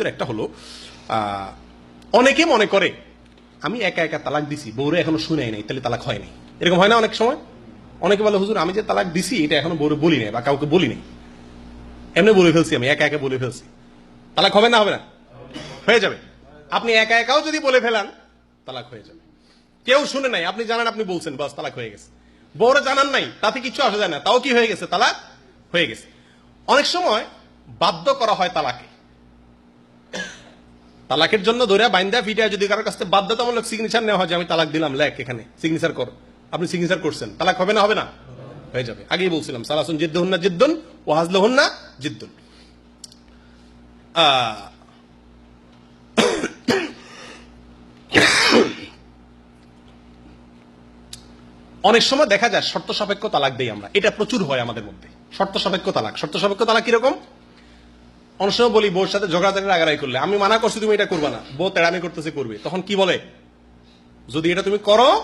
একটা হলো অনেকে মনে করে, আমি একা একা তালাক দিছি, বউরে এখনও শুনে নাই, তাহলে তালাক হয় নাই। এরকম হয় না অনেক সময়? অনেকে বলে, হুজুর, আমি যে তালাক দিছি, এটা এখনও বউরে বলি নাই বা কাউকে বলি নাই। এমনি বলে ফেলছি আমি, একা একা বলে ফেলছি। তালাক হবে না হবে না? হয়ে যাবে। আপনি একা একাও যদি বলে ফেলান, তালাক হয়ে যাবে। কেউ শুনে নাই, আপনি জানান, আপনি বলছেন, বাস, তালাক হয়ে গেছে। বউরে জানান নাই, তাতে কিছু আসা যায় না, তাও কি হয়ে গেছে? তালাক হয়ে গেছে। অনেক সময় বাধ্য করা হয় তালাকে। তালাকের জন্য ধরে বাইন্দা ফিটা যদি কারোর কাছে বাধ্যতামূলক সিগনেচার নেওয়া হয়, যে আমি তালাক দিলাম, লেখ এখানে সিগনেচার কর। আপনি সিগনেচার করছেন। তালাক হবে না হবে না? হয়ে যাবে। আগেই বলছিলাম, সালাসুন জিদ্দুন না জিদ্দুন ও হাজলহুন না জিদ্দুন। অনেক সময় দেখা যায়, শর্ত সাপেক্ষ তালাক দেই আমরা। এটা প্রচুর হয় আমাদের মধ্যে। শর্ত সাপেক্ষ তালাক। শর্ত সাপেক্ষ তালাক কীরকম? অনেক সময় বলি, বউর সাথে ঝগড়াঝাড়ি রাগারাই করলে। আমি মানা করছি, তুমি এটা করবে না। বউ তেড়ামি করতেছে, করবে। তখন কি বলে? যদি এটা তুমি করো,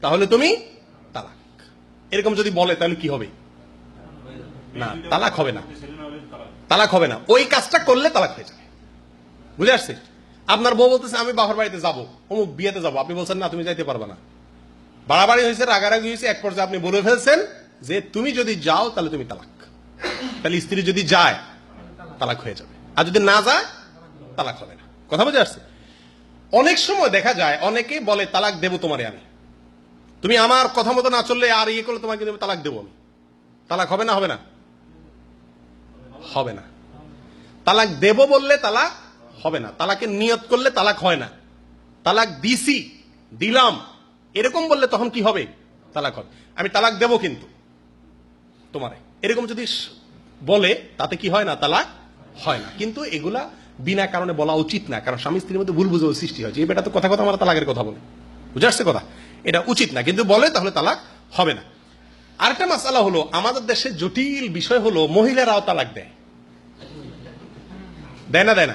তাহলে তুমি তালাক। এরকম যদি বলে, তাহলে কি হবে? না, তালাক হবে না। তালাক হবে না। ওই কাজটা করলে তালাক হয়ে যাবে। বুঝে আসছে? আপনার বউ বলতেছে, আমি বাবার বাড়িতে যাব। অমুক বিয়েতে যাব। আপনি বলছেন, না, তুমি যাইতে পারবে না। বাড়াবাড়ি হয়েছে, রাগারাগি হয়েছে, এক পর্যায়ে আপনি বলে ফেলছেন যে, তুমি যদি যাও, তাহলে তুমি তালাক। তাহলে স্ত্রী যদি যায় তালাক হয়ে যাবে। আর যদি না যায়, তালাক হবে না। কথা বুঝে আসছে? অনেক সময় দেখা যায় অনেকে বলে, তালাক দেবো তোমারে আমি। তুমি আমার কথা মতো না চললে আর ইয়ে করলে তোমাকে তালাক দেবো আমি। তালাক হবে না হবে না? হবে না। তালাক দেব বললে তালাক হবে না। তালাকের নিয়ত করলে তালাক হয় না। তালাক দিছি, দিলাম, এরকম বললে তখন কি হবে? তালাক হবে। আমি তালাক দেব কিন্তু তোমারে। এরকম যদি বলে, তাতে কি হয় না? তালাক হয় না। কিন্তু এগুলা বিনা কারণে বলা উচিত না, কারণ স্বামী স্ত্রীর মধ্যে ভুল বুঝে সৃষ্টি হয়। এই বেটা তো কথা কথা আমার তালাকের কথা বলে। বুঝে আসছে কথা? এটা উচিত না। কিন্তু বলে তাহলে তালাক হবে না। আরেকটা মাসালা হলো, আমাদের দেশে জটিল বিষয় হলো, মহিলারাও তালাক দেয়। দেয় না দেয় না?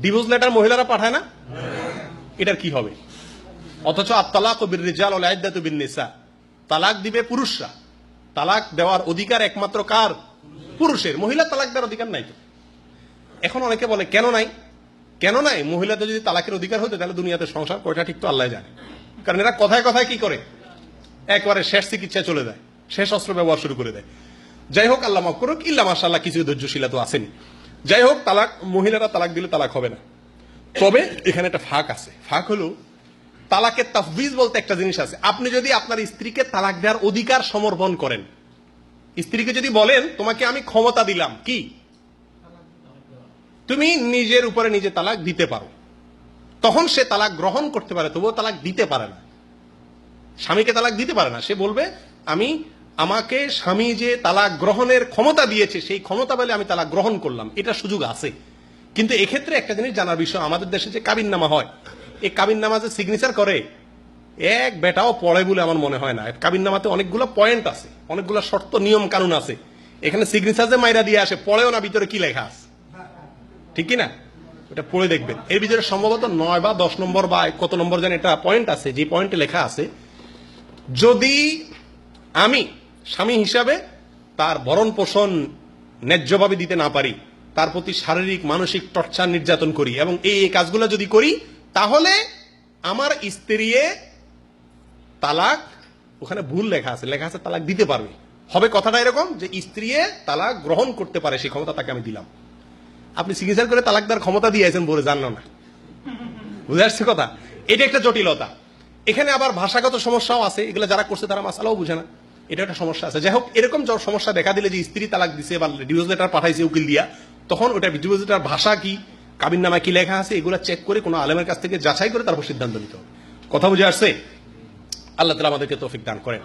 ডিভোর্স লেটার মহিলারা পাঠায় না? এটার কি হবে? অথচ আত্তালাক বির রিজাল বিন নিসা তালাক দিবে পুরুষরা। তালাক দেওয়ার অধিকার একমাত্র কার? পুরুষের, মহিলা তালাক দেওয়ার অধিকার নাই তো। এখন অনেকে বলে, কেন নাই? কেন নাই? মহিলাদের যদি তালাকের অধিকার হতো, তাহলে দুনিয়াতে সংসার কয়টা ঠিক তো আল্লাহ জানে। কারণ এরা কথায় কথায় কি করে? একবারে শেষ চিকিৎসায় চলে যায়, শেষ অস্ত্র ব্যবহার শুরু করে দেয়। যাই হোক, আল্লাহ মাফ করুক, ইল্লা মাশাল্লাহ কিছু ধৈর্যশীলা তো আসেনি যাই হোক, তালাক, মহিলারা তালাক দিলে তালাক হবে না। তবে এখানে একটা ফাঁক আছে। ফাঁক হলো, তালাকের তাফবিজ বলতে একটা জিনিস আছে। আপনি যদি আপনার স্ত্রীকে তালাক দেওয়ার অধিকার সমর্পণ করেন স্ত্রীকে যদি বলেন, তোমাকে আমি ক্ষমতা দিলাম। কি? তুমি নিজের উপরে নিজে তালাক দিতে পারো। তখন সে তালাক গ্রহণ করতে পারে, তবুও তালাক দিতে পারে না। স্বামীকে তালাক দিতে পারে না। সে বলবে, আমি, আমাকে স্বামী যে তালাক গ্রহণের ক্ষমতা দিয়েছে, সেই ক্ষমতা বলে আমি তালাক গ্রহণ করলাম। এটা সুযোগ আছে। কিন্তু এক্ষেত্রে একটা জিনিস জানার বিষয়, আমাদের দেশে যে কাবিন নামা হয়, এই কাবিন নামা যে সিগনেচার করে এক বেটাও পড়ে বলে আমার মনে হয় না। কাবিন নামাতে অনেকগুলো পয়েন্ট আছে, অনেকগুলো শর্ত, নিয়ম, কানুন আছে। এখানে সিগনেচার যে মাইরা দিয়ে আসে, পড়েও না, ভিতরে কি লেখা আছে? ঠিক কি না? ওটা পড়ে দেখবেন। এর ভিতরে সম্ভবত নয় বা দশ নম্বর বা কত নম্বর যেন এটা পয়েন্ট আছে, যে পয়েন্টে লেখা আছে, যদি আমি স্বামী হিসাবে তার ভরণ পোষণ ন্যায্যভাবে দিতে না পারি, তার প্রতি শারীরিক, মানসিক টর্চার নির্যাতন করি এবং এই কাজগুলো যদি করি, তাহলে আমার স্ত্রীয়ে তালাক, ওখানে ভুল লেখা আছে। লেখা আছে তালাক দিতে পারবে। হবে কথাটা এরকম যে স্ত্রীয়ে তালাক গ্রহণ করতে পারে, সেই ক্ষমতা তাকে আমি দিলাম। আপনি চিকিৎসা করে তালাক দেওয়ার ক্ষমতা দিয়েছেন বলে জানলো না। বুঝে আসছে কথা? এটা একটা জটিলতা। এখানে আবার ভাষাগত সমস্যাও আছে। এগুলো যারা করছে তারা মাসালাও বুঝে না। এটা একটা সমস্যা আছে। যাই হোক, এরকম সমস্যা দেখা দিলে যে স্ত্রী তালাক দিছে বা ডিভোর্স লেটার পাঠাইছে উকিল দিয়া, তখন ওটা ডিভোর্স লেটার ভাষা কি, কাবিন নামা কি লেখা আছে, এগুলো চেক করে কোনো আলেমের কাছ থেকে যাচাই করে তারপর সিদ্ধান্ত নিতে হবে। কথা বুঝে আসছে? আল্লাহ তালা আমাদেরকে তৌফিক দান করেন।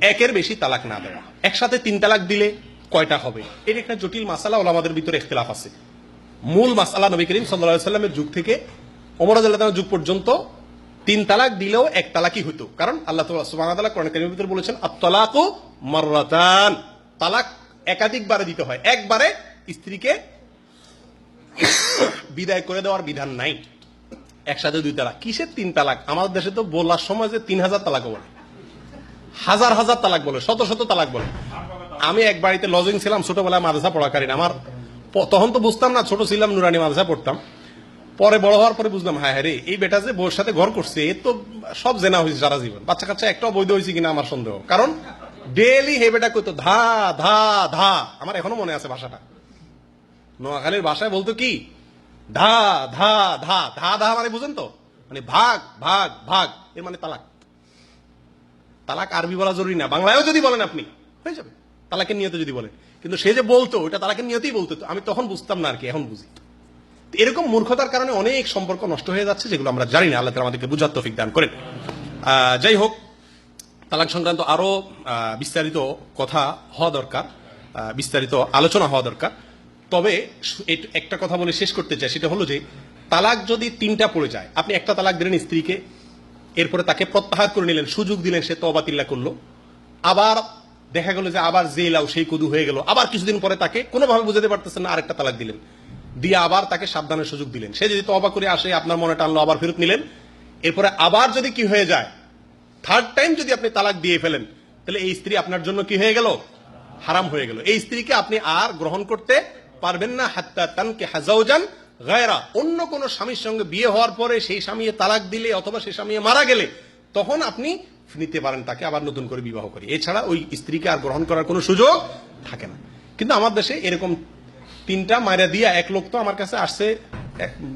একের বেশি তালাক না দেওয়া। একসাথে তিন তালাক দিলে কয়টা হবে? এর একটা জটিল মাসালা ওলা আমাদের ভিতরে ইখতলাফ আছে। মূল মাসালা নবী করিম সাল্লাহ সাল্লামের যুগ থেকে ওমর আল্লাহ যুগ পর্যন্ত তিন তালাক দিলেও এক তালাকই হতো কারণ আল্লাহ সুবাহ কোরআন কারিমের ভিতরে বলেছেন, আত্তালাকু মাররাতান। তালাক একাধিকবারে দিতে হয়। একবারে স্ত্রীকে বিদায় করে দেওয়ার বিধান নাই। একসাথে দুই তালাক। কিসের তিন তালাক? আমাদের দেশে তো বলার সময় যে তিন হাজার তালাক বলে। হাজার হাজার তালাক বলে, শত শত তালাক বলে। আমি এক বাড়িতে লজিং ছিলাম, ছোটবেলায় মাদ্রাসা পড়াকালীন। আমার তখন তো বুঝতাম না, ছোট ছিলাম, নুরানি মাদ্রাসা পড়তাম। পরে বড় হওয়ার পরে বুঝলাম হ্যাঁ হ্যাঁ রে, এই বেটা যে বউর সাথে ঘর করছে, এ তো সব জেনা হয়েছে সারা জীবন। বাচ্চা কাচ্চা একটাও বৈধ হয়েছে কিনা আমার সন্দেহ। কারণ ডেলি হে বেটা কইতো, ধা ধা ধা। আমার এখনও মনে আছে ভাষাটা। নোয়াখালীর ভাষায় বলতো কি ধা ধা ধা ধা ধা মানে বুঝেন তো? মানে ভাগ ভাগ ভাগ, এর মানে তালাক। তালাক আরবি বলা জরুরি না, বাংলায়ও যদি বলেন আপনি, হয়ে যাবে। তালাকের নিয়তে যদি বলেন। কিন্তু সে যে বলতো ওটা তালাকের নিয়তেই বলতো আমি তখন বুঝতাম না আর কি, এখন বুঝি। এরকম মূর্খতার কারণে অনেক সম্পর্ক নষ্ট হয়ে যাচ্ছে, যেগুলো আমরা জানি না। আল্লাহ আমাদেরকে বুঝার তৌফিক দান করেন। যাই হোক, তালাক সংক্রান্ত আরও বিস্তারিত কথা হওয়া দরকার বিস্তারিত আলোচনা হওয়া দরকার। তবে একটা কথা বলে শেষ করতে চাই, সেটা হলো যে তালাক যদি তিনটা পড়ে যায়, আপনি একটা তালাক দিলেন স্ত্রীকে, এরপরে তাকে প্রত্যাহার করে নিলেন, সুযোগ দিলেন, সে তবাতিল্লা করল। আবার দেখা গেল যে আবার জেলাও সেই কুদু হয়ে গেল। আবার কিছুদিন পরে তাকে কোনোভাবে বুঝাতে পারতেছেন না, আরেকটা তালাক দিলেন। দিয়ে আবার তাকে সাবধানের সুযোগ দিলেন। সে যদি তবা করে আসে, আপনার মনে টানলো, আবার ফেরত নিলেন। এরপরে আবার যদি কি হয়ে যায় থার্ড টাইম যদি আপনি তালাক দিয়ে ফেলেন, তাহলে এই স্ত্রী আপনার জন্য কি হয়ে গেল? হারাম হয়ে গেল। এই স্ত্রীকে আপনি আর গ্রহণ করতে পারবেন না, হাত্তা তানকে হাজাউজান গায়রা। অন্য কোন স্বামীর সঙ্গে বিয়ে হওয়ার পরে সেই স্বামী তালাক দিলে অথবা সেই স্বামী মারা গেলে, তখন আপনি নিতে পারেন তাকে আবার নতুন করে বিবাহ করি এছাড়া ওই স্ত্রীকে আর গ্রহণ করার কোনো সুযোগ থাকে না। কিন্তু আমার দেশে এরকম তিনটা মায়েরা দিয়া এক লোক তো আমার কাছে আসছে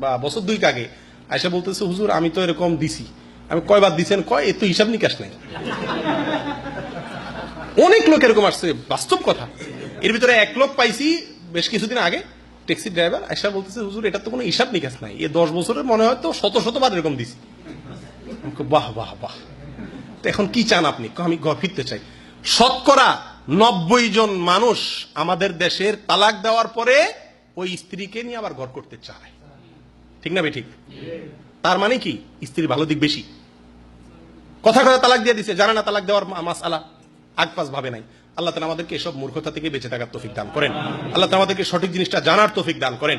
বা বছর দুই আগে। আয়সা বলতেছে, হুজুর, আমি তো এরকম দিছি। আমি কয়বার দিছেন? কয়? এ তো হিসাব নিকাশ নাই। অনেক লোক এরকম আসছে, বাস্তব কথা। এর ভিতরে এক লোক পাইছি বেশ কিছুদিন আগে ট্যাক্সি ড্রাইভার আয়সা বলতেছে, হুজুর এটা তো কোনো হিসাব নিকাশ নাই। এ দশ বছরের মনে হয় তো শত শতবার এরকম দিছি। বাহ বাহ বাহ। এখন কি চান আপনি? আমি ফিরতে চাই। শতকরা নব্বই জন মানুষ আমাদের দেশের তালাক দেওয়ার পরে ওই স্ত্রীকে নিয়ে আবার ঘর করতে চায়। ঠিক না ঠিক তার মানে কি? স্ত্রীর ভালো দিক বেশি। কথা কথা তালাক দিয়ে দিছে, জানা না তালাক দেওয়ার মাসালা। আগ পাশ ভাবে নাই। আল্লাহ তালা আমাদেরকে এসব মূর্খতা থেকে বেঁচে থাকার তৌফিক দান করেন। আল্লাহ তালা আমাদেরকে সঠিক জিনিসটা জানার তৌফিক দান করেন।